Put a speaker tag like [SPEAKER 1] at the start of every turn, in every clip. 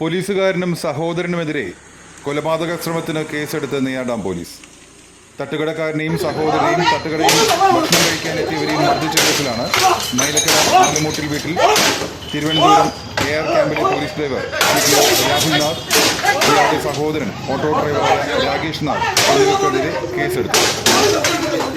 [SPEAKER 1] പോലീസുകാരനും സഹോദരനുമെതിരെ കൊലപാതക ശ്രമത്തിന് കേസെടുത്ത് നെയ്യാടാം പോലീസ് തട്ടുകടക്കാരനെയും സഹോദരനെയും തട്ടുകടയിൽ ഭക്ഷണം കഴിക്കാൻ എത്തിയവരെയും മർദ്ദിച്ച കേസിലാണ് മൈലക്കര ആലമൂട്ടിൽ വീട്ടിൽ തിരുവനന്തപുരം എ ആർ ക്യാമ്പിലെ പോലീസ് ഡ്രൈവർ. രാഹുൽനാഥ് ഇയാളുടെ സഹോദരൻ ഓട്ടോ ഡ്രൈവറായ രാകേഷ് നാഥ് എന്നിവർക്കെതിരെ കേസെടുത്തു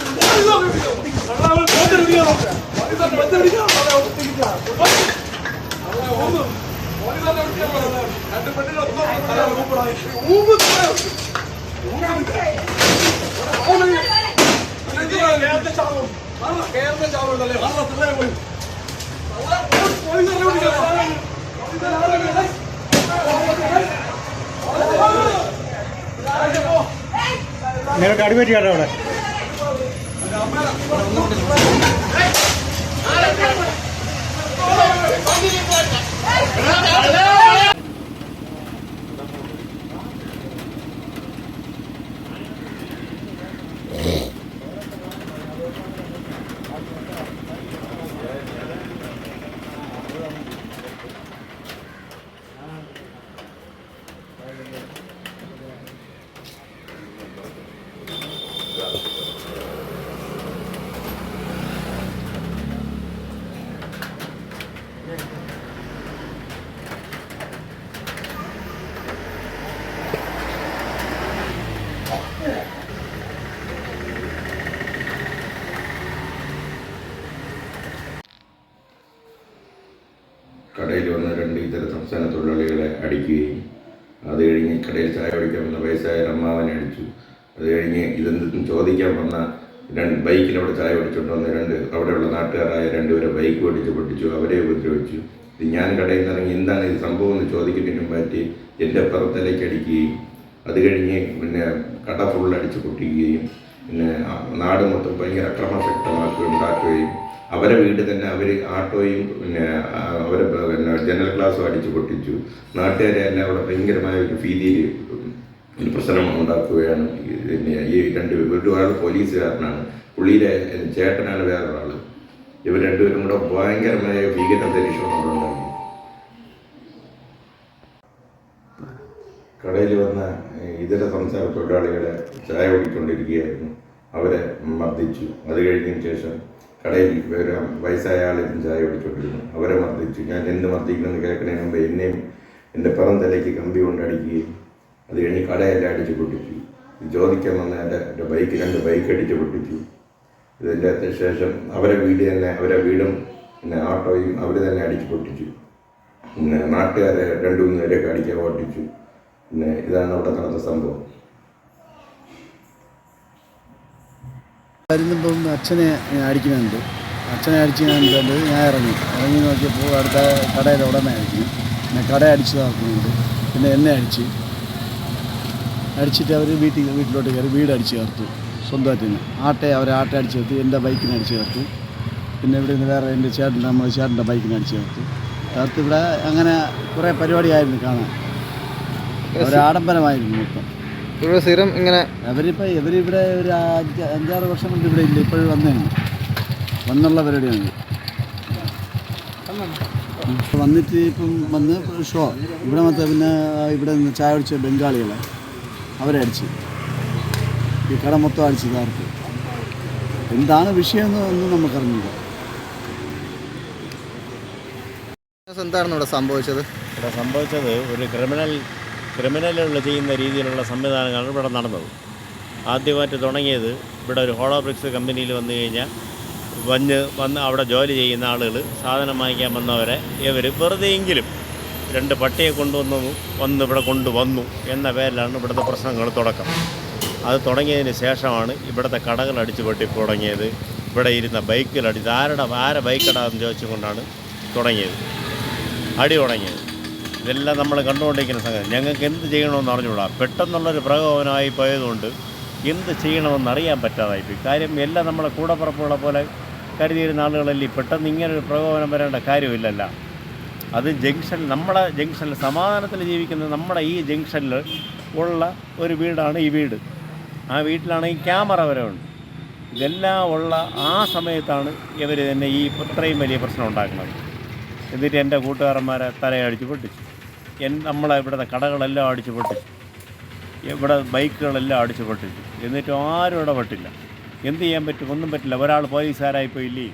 [SPEAKER 2] നിങ്ങൾക്ക് അടിപറ്റിയാണോ അവിടെ.
[SPEAKER 3] കടയിൽ വന്ന രണ്ട് ഇതര സംസ്ഥാന തൊഴിലാളികളെ അടിക്കുകയും അത് കഴിഞ്ഞ് കടയിൽ ചായ കുടിക്കാൻ വന്ന വയസ്സായ അമ്മാവനെ അടിച്ചു. അത് കഴിഞ്ഞ് ഇതെന്തും ചോദിക്കാൻ വന്ന രണ്ട് ബൈക്കിൽ അവിടെ ചായ കുടിച്ചുകൊണ്ട് വന്ന രണ്ട് അവിടെയുള്ള നാട്ടുകാരായ രണ്ടുപേരെ ബൈക്ക് ഓടിച്ച് പൊട്ടിച്ചു. അവരെ ഉപദ്രവിച്ചു. ഇത് ഞാൻ കടയിൽ നിന്ന് ഇറങ്ങി എന്താണ് ഇത് സംഭവം എന്ന് ചോദിക്കുന്നതിനും പറ്റി എന്റെ പുറത്തിലേക്ക് അടിക്കുകയും അത് കഴിഞ്ഞ് പിന്നെ കട ഫുള്ളടിച്ച് പൊട്ടിക്കുകയും പിന്നെ നാട് മൊത്തം ഭയങ്കര അക്രമശക്തമാക്കി ഉണ്ടാക്കുകയും അവരെ വീട് തന്നെ അവർ ആട്ടോയും പിന്നെ അവരെ പിന്നെ ജനൽ ക്ലാസ്സും അടിച്ചു പൊട്ടിച്ചു. നാട്ടുകാരെ എല്ലാം അവിടെ ഭയങ്കരമായ ഒരു ഭീതിയിൽ ഒരു പ്രശ്നം ഉണ്ടാക്കുകയാണ്. പിന്നെ ഈ രണ്ട് ഒരാൾ പോലീസുകാരനാണ്. പുള്ളിയിലെ ചേട്ടനാണ് വേറൊരാൾ ഇവർ രണ്ടുപേരും കൂടെ ഭയങ്കരമായ ഭീകരാന്തരീക്ഷം അവിടെ ഉണ്ടാക്കി. കടയിൽ വന്ന ഇതര സംസ്ഥാന തൊഴിലാളികളെ ചായ കുടിക്കൊണ്ടിരിക്കുകയായിരുന്നു. അവരെ മർദ്ദിച്ചു. അത് കഴിഞ്ഞതിന് ശേഷം കടയിൽ ഒരു വയസ്സായ ആളിരുന്ന് ചായ കുടിച്ചുകൊണ്ടിരുന്നു അവരെ മർദ്ദിച്ചു. ഞാൻ എന്ത് മർദ്ദിക്കണമെന്ന് കേൾക്കണേ? മുമ്പ് എന്നെയും എന്റെ പിറം തലയ്ക്ക് കമ്പി കൊണ്ടടിക്കുകയും അത് കഴിഞ്ഞ് കടയെല്ലാം അടിച്ച് പൊട്ടിച്ചു. ചോദിക്കാൻ വന്ന എന്റെ എന്റെ ബൈക്ക് രണ്ട് ബൈക്ക് അടിച്ച് പൊട്ടിച്ചു. ഇതിന്റെ ശേഷം അവരെ വീട് തന്നെ അവരെ വീടും പിന്നെ ആട്ടോയും അവർ തന്നെ അടിച്ച് പൊട്ടിച്ചു. പിന്നെ നാട്ടുകാരെ രണ്ടു മൂന്ന് പേരെയൊക്കെ അടിക്കാൻ ഓട്ടിച്ചു പിന്നെ ഇതാണ് അവിടെ നടന്ന സംഭവം.
[SPEAKER 4] വരുന്നപ്പം അച്ഛനെ അടിക്കുന്നുണ്ട്. അച്ഛനെ അടിച്ച് ഞാൻ കണ്ട് ഞാൻ ഇറങ്ങി. ഇറങ്ങി നോക്കിയപ്പോൾ അടുത്ത കടയിൽ ഉടമ അടിക്കുന്നു പിന്നെ കട അടിച്ച് നോക്കുന്നുണ്ട് പിന്നെ എന്നെ അടിച്ച്. അടിച്ചിട്ട് അവർ വീട്ടിൽ വീട്ടിലോട്ട് കയറി വീട് അടിച്ച് ചേർത്തു. സ്വന്തമായിട്ട് തന്നെ ആട്ടെ അവരെ ആട്ടെ അടിച്ച് ചേർത്ത്. എന്റെ ബൈക്കിനെ അടിച്ച് ചേർത്തു. പിന്നെ ഇവിടെ നിന്ന് വേറെ എന്റെ ചേട്ടൻ നമ്മൾ ചേട്ടന്റെ ബൈക്കിനെ അടിച്ച് ചേർത്തു. ചേർത്ത് ഇവിടെ അങ്ങനെ കുറേ പരിപാടിയായിരുന്നു കാണാൻ. ഒരു ആഡംബരമായിരുന്നു മൊത്തം.
[SPEAKER 2] ഇവിടെ സ്ഥിരം ഇങ്ങനെ
[SPEAKER 4] അവരിപ്പോൾ ഇവരിവിടെ ഒരു അഞ്ച് അഞ്ചാറ് വർഷം കൊണ്ട് ഇവിടെ ഇല്ല ഇപ്പോഴും വന്നേന് വന്നുള്ള പരിപാടിയാണ്. വന്നിട്ട് ഇപ്പം വന്ന് ഷോ ഇവിടെ മൊത്തം പിന്നെ ഇവിടെ നിന്ന് ചായ അടിച്ച ബംഗാളികളെ അവരെ അടിച്ച്. ഈ കട മൊത്തം അടിച്ച് ഇതാർക്ക്. എന്താണ് വിഷയമെന്ന് ഒന്നും നമുക്കറിഞ്ഞില്ല.
[SPEAKER 2] എന്താണെന്ന് ഇവിടെ സംഭവിച്ചത്?
[SPEAKER 5] ഇവിടെ സംഭവിച്ചത് ഒരു ക്രിമിനൽ ക്രിമിനലുകൾ ചെയ്യുന്ന രീതിയിലുള്ള സംവിധാനങ്ങളാണ് ഇവിടെ നടന്നത്. ആദ്യമായിട്ട് തുടങ്ങിയത് ഇവിടെ ഒരു ഹോളോ ബ്രിക്സ് കമ്പനിയിൽ വന്നു കഴിഞ്ഞാൽ വന്ന് വന്ന് അവിടെ ജോലി ചെയ്യുന്ന ആളുകൾ സാധനം വാങ്ങിക്കാൻ വന്നവരെ ഇവർ വെറുതെയെങ്കിലും രണ്ട് പട്ടിയെ കൊണ്ടുവന്നു വന്ന് ഇവിടെ കൊണ്ടുവന്നു എന്ന പേരിലാണ് ഇവിടുത്തെ പ്രശ്നങ്ങൾ തുടക്കം. അത് തുടങ്ങിയതിന് ശേഷമാണ് ഇവിടുത്തെ കടകൾ അടിച്ചു പൊട്ടി തുടങ്ങിയത്. ഇവിടെ ഇരുന്ന ബൈക്കിൽ അടിച്ച് ആരുടെ ആരെ ബൈക്കടാന്ന് ചോദിച്ചുകൊണ്ടാണ് തുടങ്ങിയത്. അടി തുടങ്ങിയത്. ഇതെല്ലാം നമ്മൾ കണ്ടുകൊണ്ടിരിക്കുന്ന സംഗതി. ഞങ്ങൾക്ക് എന്ത് ചെയ്യണമെന്ന് അറിഞ്ഞുകൂടാ. പെട്ടെന്നുള്ളൊരു പ്രകോപനമായി പോയതുകൊണ്ട് എന്ത് ചെയ്യണമെന്ന് അറിയാൻ പറ്റാതായിപ്പോയി കാര്യം എല്ലാം നമ്മളെ കൂടപ്പുറപ്പുകളെ പോലെ കരുതിയിരുന്ന ആളുകളല്ലേ. പെട്ടെന്ന് ഇങ്ങനൊരു പ്രകോപനം വരേണ്ട കാര്യമില്ലല്ല. അത് ജംഗ്ഷൻ നമ്മുടെ ജംഗ്ഷനിൽ സമാധാനത്തിൽ ജീവിക്കുന്ന നമ്മുടെ ഈ ജംഗ്ഷനിൽ ഉള്ള ഒരു വീടാണ് ഈ വീട്. ആ വീട്ടിലാണെങ്കിൽ ക്യാമറ വരെ ഉണ്ട്. ഇതെല്ലാം ഉള്ള ആ സമയത്താണ് ഇവർ തന്നെ ഈ ഇത്രയും വലിയ പ്രശ്നം ഉണ്ടാക്കുന്നത്. എന്നിട്ട് എന്റെ കൂട്ടുകാരന്മാരെ തലയടിച്ച് പൊട്ടിച്ചു. എൻ നമ്മളെ ഇവിടുത്തെ കടകളെല്ലാം അടിച്ചു പൊട്ടിച്ചു ഇവിടെ ബൈക്കുകളെല്ലാം അടിച്ചു പൊട്ടിച്ചു എന്നിട്ടും ആരും ഇടപെട്ടില്ല എന്ത് ചെയ്യാൻ പറ്റും? ഒന്നും പറ്റില്ല. ഒരാൾ പോലീസുകാരായി പോയില്ലേ?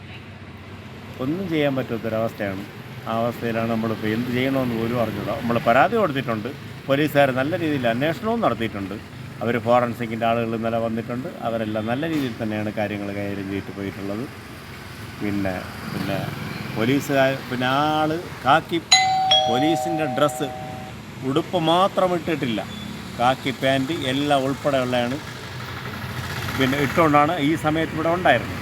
[SPEAKER 5] ഒന്നും ചെയ്യാൻ പറ്റാത്തൊരവസ്ഥയാണ്. ആ അവസ്ഥയിലാണ് നമ്മളിപ്പോൾ എന്ത് ചെയ്യണമെന്ന് പോലും അറിഞ്ഞൂടാ. നമ്മൾ പരാതി കൊടുത്തിട്ടുണ്ട്. പോലീസുകാർ നല്ല രീതിയിൽ അന്വേഷണവും നടത്തിയിട്ടുണ്ട്. അവർ ഫോറൻസിക്കിന്റെ ആളുകൾ ഇന്നലെ വന്നിട്ടുണ്ട്. അവരെല്ലാം നല്ല രീതിയിൽ തന്നെയാണ് കാര്യങ്ങൾ കൈകാര്യം ചെയ്തിട്ട് പോയിട്ടുള്ളത്. പിന്നെ പിന്നെ പോലീസുകാർ പിന്നെ ആൾ കാക്കി പോലീസിന്റെ ഡ്രസ്സ് ഉടുപ്പ് മാത്രം ഇട്ടിട്ടില്ല. കാക്കി പാന്റ് എല്ലാം ഉൾപ്പെടെയുള്ളതാണ് പിന്നെ ഇട്ടുകൊണ്ടാണ് ഈ സമയത്ത് ഇവിടെ ഉണ്ടായിരുന്നത്.